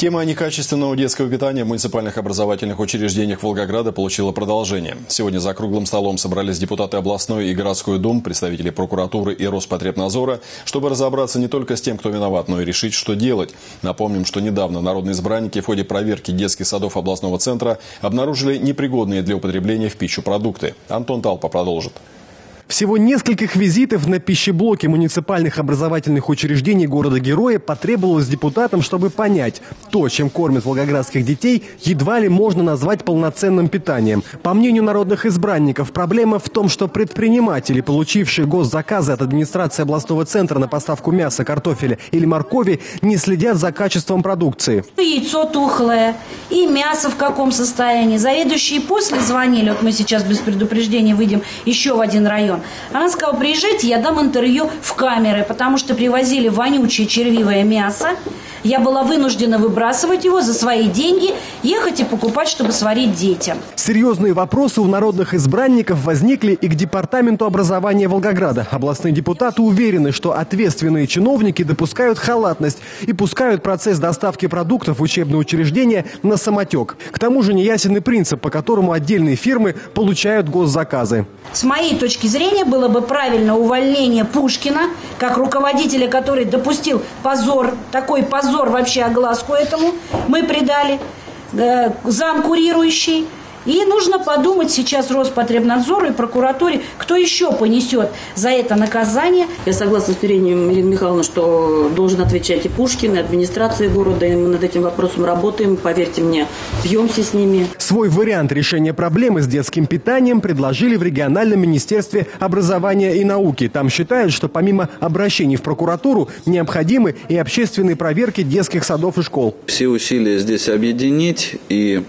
Тема некачественного детского питания в муниципальных образовательных учреждениях Волгограда получила продолжение. Сегодня за круглым столом собрались депутаты областной и городской дум, представители прокуратуры и Роспотребнадзора, чтобы разобраться не только с тем, кто виноват, но и решить, что делать. Напомним, что недавно народные избранники в ходе проверки детских садов областного центра обнаружили непригодные для употребления в пищу продукты. Антон Талпа продолжит. Всего нескольких визитов на пищеблоке муниципальных образовательных учреждений города-героя потребовалось депутатам, чтобы понять, то, чем кормят волгоградских детей, едва ли можно назвать полноценным питанием. По мнению народных избранников, проблема в том, что предприниматели, получившие госзаказы от администрации областного центра на поставку мяса, картофеля или моркови, не следят за качеством продукции. Яйцо тухлое, и мясо в каком состоянии. Заведующие после звонили, вот мы сейчас без предупреждения выйдем еще в один район. Она сказала, приезжайте, я дам интервью в камеры, потому что привозили вонючее червивое мясо. Я была вынуждена выбрасывать его за свои деньги, ехать и покупать, чтобы сварить детям. Серьезные вопросы у народных избранников возникли и к Департаменту образования Волгограда. Областные депутаты уверены, что ответственные чиновники допускают халатность и пускают процесс доставки продуктов в учебные учреждения на самотек. К тому же неясен и принцип, по которому отдельные фирмы получают госзаказы. С моей точки зрения было бы правильно увольнение Пушкина, как руководителя, который допустил позор, такой позор вообще огласку этому, мы придали, э, зам курирующий – и нужно подумать сейчас Роспотребнадзору и прокуратуре, кто еще понесет за это наказание. Я согласна с Ириной Ирина Михайловной, что должен отвечать и Пушкин, и администрация города. И мы над этим вопросом работаем, поверьте мне, бьемся с ними. Свой вариант решения проблемы с детским питанием предложили в региональном министерстве образования и науки. Там считают, что помимо обращений в прокуратуру необходимы и общественные проверки детских садов и школ. Все усилия здесь объединить и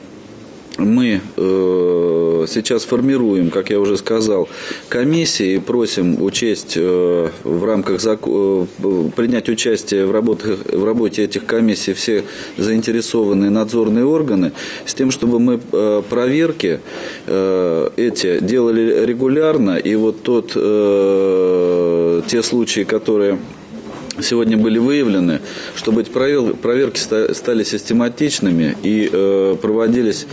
мы э, сейчас формируем, как я уже сказал, комиссии и просим учесть э, в рамках зако... э, принять участие в, работе, в работе этих комиссий все заинтересованные надзорные органы, с тем, чтобы мы э, проверки э, эти делали регулярно, и вот тот, э, те случаи, которые сегодня были выявлены, чтобы эти проверки стали систематичными и э, проводились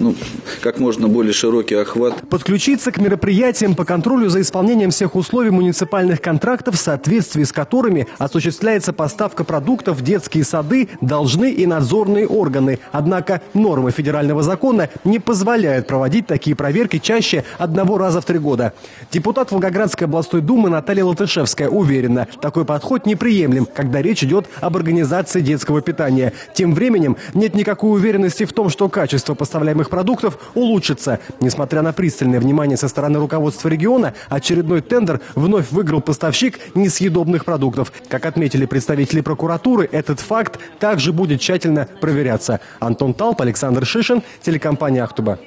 ну, как можно более широкий охват. Подключиться к мероприятиям по контролю за исполнением всех условий муниципальных контрактов, в соответствии с которыми осуществляется поставка продуктов в детские сады, должны и надзорные органы. Однако нормы федерального закона не позволяют проводить такие проверки чаще одного раза в три года. Депутат Волгоградской областной думы Наталья Латышевская уверена, такой подход неприемлем, когда речь идет об организации детского питания. Тем временем нет никакой уверенности в том, что качество поставляемых пищевых продуктов улучшится. Несмотря на пристальное внимание со стороны руководства региона, очередной тендер вновь выиграл поставщик несъедобных продуктов. Как отметили представители прокуратуры, этот факт также будет тщательно проверяться. Антон Талп, Александр Шишин, телекомпания «Ахтуба».